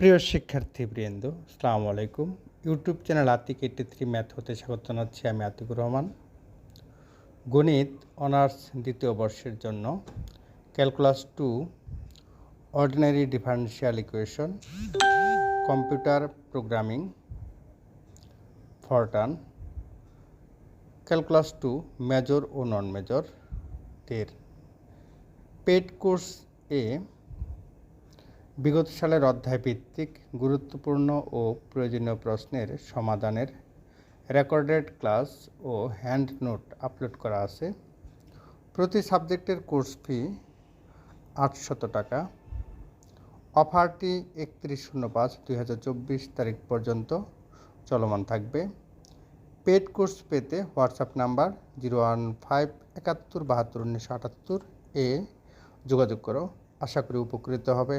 প্রিয় শিক্ষার্থী শিক্ষার্থীবৃন্দ, আসসালামু আলাইকুম। YouTube channel Atik eighty three math হতে স্বাগত জানাচ্ছি আমি আতিকুর রহমান। গণিত অনার্স দ্বিতীয় বর্ষের জন্য calculus two ordinary differential equation computer programming Fortran calculus two major ও নন মেজর এর পেড কোর্স এ বিগত সালের অধ্যায় ভিত্তিক গুরুত্বপূর্ণ ও প্রয়োজনীয় প্রশ্নের সমাধানের রেকর্ডেড ক্লাস ও হ্যান্ড নোট আপলোড করা আছে। প্রতি সাবজেক্টের কোর্স ফি আটশত টাকা। অফারটি একত্রিশ শূন্য পাঁচ দুই তারিখ পর্যন্ত চলমান থাকবে। পেড কোর্স পেতে WhatsApp number zero one five একাত্তর বাহাত্তর উনিশশো আটাত্তর এ যোগাযোগ করো। আশা করি উপকৃত হবে।